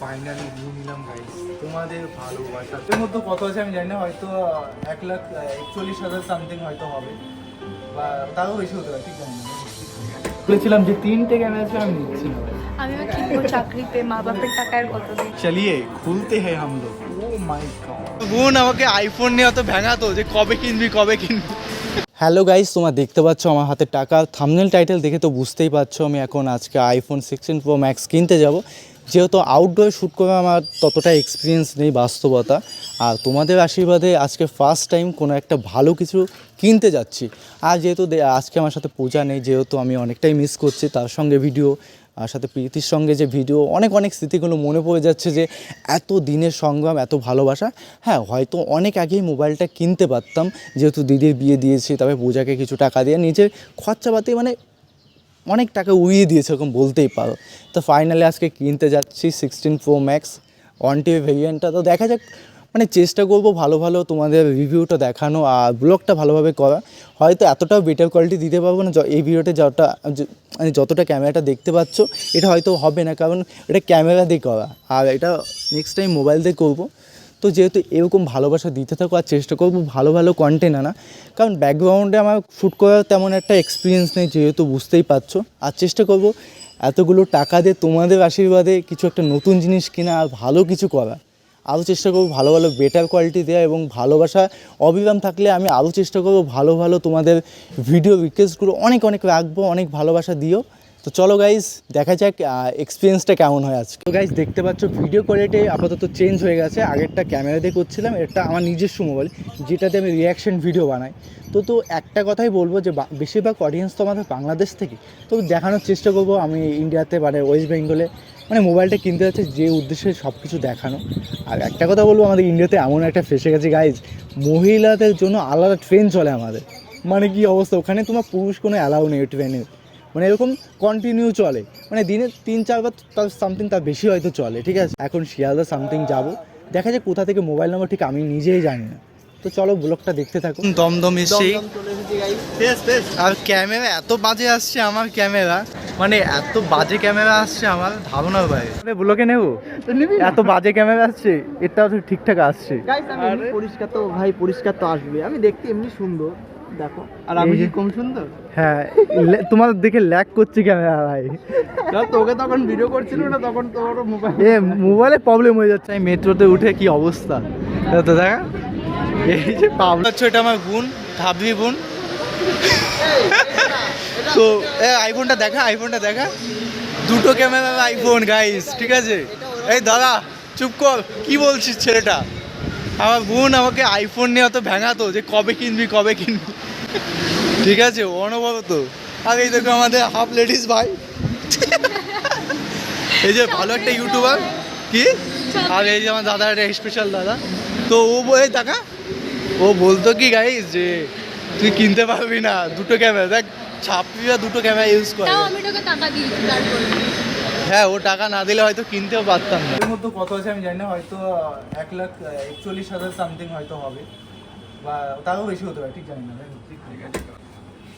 Finally নিয়ে নিলাম guys তোমাদের ভালোবাসা। এর মধ্যে কত আছে আমি জানি না হয়তো এক লাখ একচল্লিশ হাজার সামথিং হয়তো হবে। বা তারও বেশি হতে পারে ঠিক জানি বলেছিলাম যে তিনটে ক্যামেরা আছে আমি নিচ্ছি না। আমি কি করব? চাকরিতে মা বাপের টাকার কত দিই চলিয়ে খুলতে হাম লোগ ও মাই গড বোন আমাকে আইফোন নিয়ে অত ভেঙাতো যে কবে কিনবি কবে কিনবি। হ্যালো গাইস তোমরা দেখতে পাচ্ছ আমার হাতে টাকা। থামনেল টাইটেল দেখে তো বুঝতেই পারছ আমি এখন আজকে আইফোন সিক্সটিন প্রো ম্যাক্স কিনতে যাব। যেহেতু আউটডোর শ্যুট করে আমার ততটা এক্সপিরিয়েন্স নেই বাস্তবতা। আর তোমাদের আশীর্বাদে আজকে ফার্স্ট টাইম কোনো একটা ভালো কিছু কিনতে যাচ্ছি। আর যেহেতু আজকে আমার সাথে পূজা নেই, যেহেতু আমি অনেকটাই মিস করছি, তার সঙ্গে ভিডিও আর সাথে প্রীতির সঙ্গে যে ভিডিও অনেক অনেক স্মৃতিগুলো মনে পড়ে যাচ্ছে যে এত দিনের সংগ্রাম, এত ভালোবাসা। হ্যাঁ হয়তো অনেক আগেই মোবাইলটা কিনতে পারতাম, যেহেতু দিদির বিয়ে দিয়েছি, তবে পূজাকে কিছু টাকা দিয়ে নিজের খরচাপাতি মানে অনেক টাকা উড়িয়ে দিয়েছে, এরকম বলতেই পারো। তো ফাইনালি আজকে কিনতে যাচ্ছি sixteen pro max one T ভেরিয়েন্টটা তো দেখা যাক মানে চেষ্টা করব ভালো ভালো তোমাদের রিভিউটা দেখানো আর ব্লগটা ভালোভাবে করা। হয়তো এতটাও বেটার কোয়ালিটি দিতে পারব না এই ভিডিওতে যতটা মানে যতটা ক্যামেরাটা দেখতে পাচ্ছ, এটা হয়তো হবে না, কারণ এটা ক্যামেরা দিয়ে করা। আর এটা নেক্সট টাইম মোবাইল দিয়ে করব। তো যেহেতু এরকম ভালোবাসা দিতে থাকো আর চেষ্টা করব ভালো ভালো কন্টেন্ট আনা, কারণ ব্যাকগ্রাউন্ডে আমার শ্যুট করার তেমন একটা এক্সপিরিয়েন্স নেই যেহেতু বুঝতেই পারছ। আর চেষ্টা করব এতগুলো টাকা দিয়ে তোমাদের আশীর্বাদে কিছু একটা নতুন জিনিস কেনা আর ভালো কিছু করা আরও চেষ্টা করব ভালো ভালো বেটার কোয়ালিটি দেওয়া এবং ভালোবাসা অবিরাম থাকলে আমি আরও চেষ্টা করব ভালো ভালো তোমাদের ভিডিও রিকোয়েস্টগুলো অনেক অনেক রাখব, অনেক ভালোবাসা দিও। তো চলো গাইজ দেখা যাক এক্সপিরিয়েন্সটা কেমন হয় আজকে। তো গাইজ দেখতে পাচ্ছ ভিডিও কোয়ালিটি আপাতত চেঞ্জ হয়ে গেছে। আগেরটা ক্যামেরা দিয়ে করছিলাম এটা আমার নিজস্ব মোবাইল যেটাতে আমি রিয়াকশন ভিডিও বানাই। তো তো একটা কথাই বলব যে বেশিরভাগ অডিয়েন্স তো আমাদের বাংলাদেশ থেকে। তো দেখানোর চেষ্টা করব, আমি ইন্ডিয়াতে মানে ওয়েস্ট বেঙ্গলে মানে মোবাইলটা কিনতে যাচ্ছে, যে উদ্দেশ্যে সব কিছু দেখানো। আর একটা কথা বলব, আমাদের ইন্ডিয়াতে এমন একটা ফেসে গেছে গাইজ মহিলাদের জন্য আলাদা ট্রেন চলে আমাদের। মানে কি অবস্থা? ওখানে তোমার পুরুষ কোনো অ্যালাউ নেই ট্রেনে মানে এরকম কন্টিনিউ চলে। মানে দিনে তিন চারবার তার সামথিং তার বেশি হয়তো চলে ঠিক আছে? এখন শিয়ালদা সামথিং যাব। দেখা যায় কোথা থেকে মোবাইল নাম্বার ঠিক আমি নিজেই জানি না। তো চলো ব্লগটা দেখতে থাকো। দমদম এসেই। আর ক্যামেরা এত বাজে আসছে আমার ক্যামেরা মানে এত বাজে ক্যামেরা আসছে আমার ধারণার বাইরে। ব্লকে নেব? এত বাজে ক্যামেরা আসছে এটাও তো ঠিকঠাক আসছে। পরিষ্কার তো ভাই পরিষ্কার তো আসবে। আমি দেখতে এমনি সুন্দর দেখো। আর আমি কম সুন্দর? হ্যাঁ লে- তোমার দেখে ল্যাক করছে ক্যামেরা ভাই। তোকে তখন ভিডিও করছিল না তখন তোর মোবাইল এ মোবাইলে প্রবলেম হয়ে যাচ্ছে। আমি মেট্রোতে উঠে কি অবস্থা? তো দেখা। এই যে পাবলো। হচ্ছে এটা আমার বোন ভাবি বোন। তো এ আইফোনটা দেখা আইফোনটা দেখা। দুটো ক্যামেরার আইফোন গাইস ঠিক আছে? এই দাদা চুপ কর কি বলছিস ছেলেটা? আমার বোন আমাকে আইফোন নিয়ে অত ভেঙাতো যে কবে কিনবি কবে কিনবি। ঠিক আছে অনবরত আর এই দেখো আমাদের হাফ লেডিস ভাই। এই যে ভালো একটা ইউটিউবার কি? আর এই যে আমার দাদা একটা স্পেশাল দাদা। তো ও বলে টাকা ও বলতো কি গাইস যে তুই কিনতে পারবি না দুটো ক্যামেরা দেখ ছাপড়িরা দুটো ক্যামেরা ইউজ করে। হ্যাঁ ও টাকা না দিলে হয়তো কিনতেও পারতাম না। এর মধ্যে কত আছে আমি জানি না হয়তো এক লাখ একচল্লিশ হাজার সামথিং হয়তো হবে। বা তারও বেশি হতে পারে ঠিক জানি না ঠিক ঠিক আছে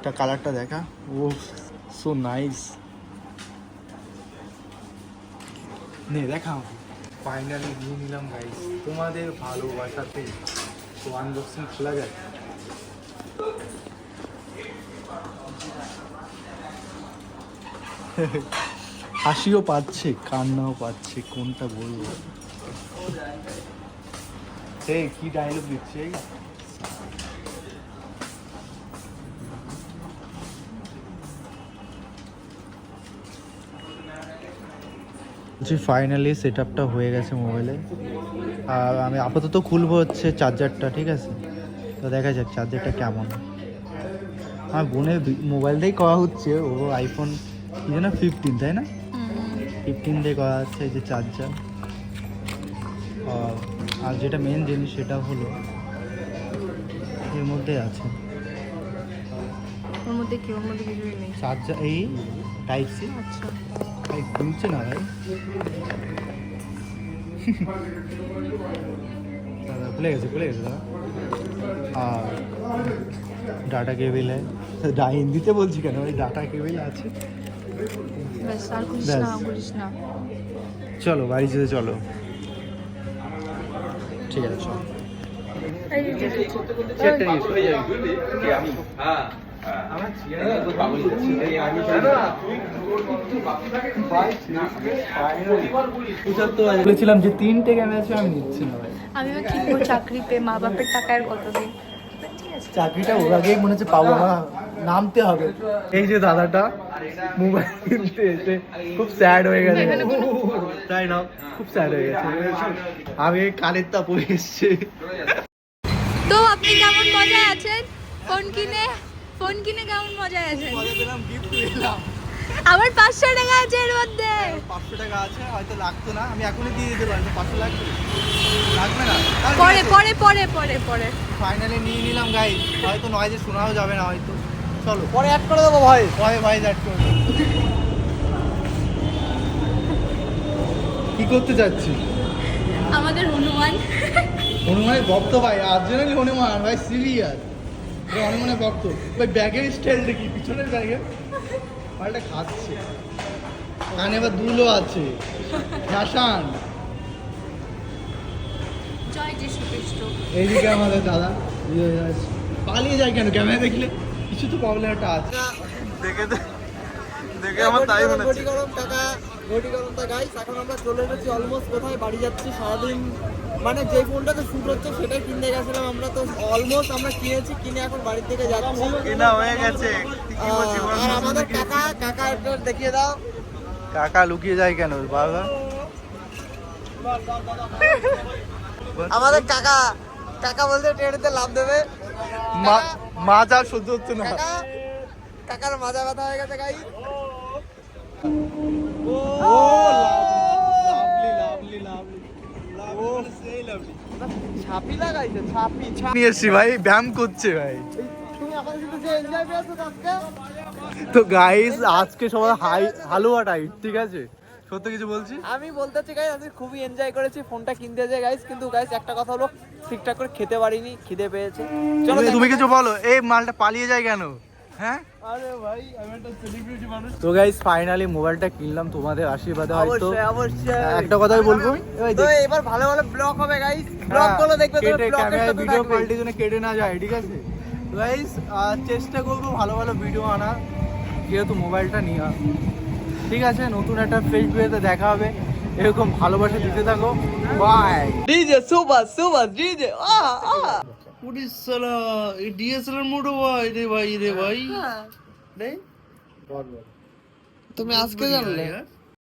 এটা কালারটা দেখা। ও সো নাইস নে দেখা ফাইনালি নিয়ে নিলাম গাইস তোমাদের ভালোবাসাতে তো আনবক্সিং খোলা যায় হাসিও পাচ্ছে কান্নাও পাচ্ছে কোনটা বলব? এই কি ডায়লগ দিচ্ছে বলছি ফাইনালি সেট আপটা হয়ে গেছে মোবাইলে আর আমি আপাতত খুলবো হচ্ছে চার্জারটা ঠিক আছে? তো দেখা যাক চার্জারটা কেমন। আমার বোনের মোবাইলটাই করা হচ্ছে ও আইফোন কি যেন ফিফটিন তাই না? ফিফটিন দিয়ে করা হচ্ছে যে চার্জার আর যেটা মেন জিনিস সেটা হলো এর মধ্যে আছে। ওর মধ্যে কি ওর মধ্যে কিছুই নেই? চার্জার এই টাইপ সি আচ্ছা। ভাই খুলছে না ভাই। দাদা খুলে গেছে খুলে গেছে দাদা। আর ডাটা কেবিল ডা হিন্দিতে বলছি কেন? ওই ডাটা কেবিল আছে। চলো বাড়ি যেতে চলো। ঠিক আছে চলো। বলেছিলাম যে তিনটে আছে আমি নিচ্ছি না ভাই। আমি চাকরি পেয়ে মা বাপের টাকার কতদিন চাকরিটা ওর আগেই মনে হচ্ছে পাবো না নামতে হবে। এই যে দাদাটা মোবাইল কিনতে এসে খুব স্যাড হয়ে গেছে। তাই না? খুব স্যাড হয়ে গেছে। আমি কানের তা পরে এসছি। তো আপনি কেমন মজায় আছেন? ফোন কিনে? ফোন কিনে কেমন মজায় আছেন গিফট পেলাম আবার পাঁচশো টাকা আছে এর মধ্যে। পাঁচশো টাকা আছে হয়তো লাগতো না। আমি এখনই দিয়ে দিতে পারব পাঁচশো লাগবে? লাগবে না? পরে পরে পরে পরে পরে। ফাইনালি নিয়ে নিলাম গাই হয়তো নয় যে শোনাও যাবে না হয়তো। চলো। পরে অ্যাড করে দেবো ভাই। ভয় ভয় যাট করবে। কি করতে যাচ্ছি? আমাদের হনুমান। হনুমানের ভক্ত ভাই আর্জেনালি হনুমান ভাই সিরিয়াস হনুমানের ভক্ত। ভাই ব্যাগের স্টাইল দেখি পিছনের ব্যাগে। পাল্টা খাচ্ছে। কানে আবার দুলো আছে। ফ্যাশান জয় এইদিকে আমাদের দাদা। পালিয়ে যায় কেন? ক্যামেরা দেখলে কিছু তো প্রবলেম একটা আছে। দেখে দেখে আমার তাই মনে হচ্ছে। গরম টাকা ঘটি গরম টা গাইস এখন আমরা চলে এসেছি অলমোস্ট কোথায় বাড়ি যাচ্ছি সারাদিন মানে যে ফোনটাতে শুট হচ্ছে সেটাই কিনতে গেছিলাম আমরা তো অলমোস্ট আমরা কিনেছি কিনে এখন বাড়ির থেকে যাচ্ছি। কেনা হয়ে গেছে আর আমাদের কাকা কাকা একটু দেখিয়ে দাও। কাকা লুকিয়ে যায় কেন বাবা? আমাদের কাকা কাকা বলতে ট্রেনেতে লাভ দেবে। মাছ আর সহ্য হচ্ছে না। কাকার মাজা ব্যথা হয়ে গেছে গাই ও লাভলি লাভলি লাভলি ও! সেই লাভলি ছাপি লাগাইছে ছাপি ছাপি। নিয়ে এসছি ভাই ব্যায়াম করছে ভাই। তো গাইস আজকে হাই হালুয়া টাইপ ঠিক আছে? সত্যি কিছু বলছি আমি বলতে চাই গাইস আজকে খুবই এনজয় করেছি ফোনটা কিনতে যাই গাইস কিন্তু গাইস একটা কথা হলো ঠিকঠাক করে খেতে পারিনি খিদে পেয়েছে। চলো তুমি- তুমি কিছু বলো এই মালটা পালিয়ে যায় কেন? হ্যাঁ? আরে ভাই আমি একটা সেলিব্রিটি মানুষ। তো গাইস ফাইনালি মোবাইলটা কিনলাম তোমাদের আশীর্বাদে হয়তো। অবশ্যই একটা কথাই বলব? তো এবার ভালো ভালো ব্লগ হবে গাইস ব্লগগুলো দেখবে কেটে ব্লগের সাথে ভিডিও কোয়ালিটি যেন কেটে না যায় ঠিক আছে? গাইস চেষ্টা করব ভালো ভালো ভিডিও আনা যেহেতু মোবাইলটা নিয়ে ঠিক আছে নতুন একটা ফ্রেশ ভিডিওতে দেখা হবে। এরকম ভালোবাসা দিতে থাকো। Bye DJ super super DJ আ আ উড়িষ্যালা এই ডিএসএলআর মোটো ভাই রে ভাই রে ভাই তুমি আজকে জানলে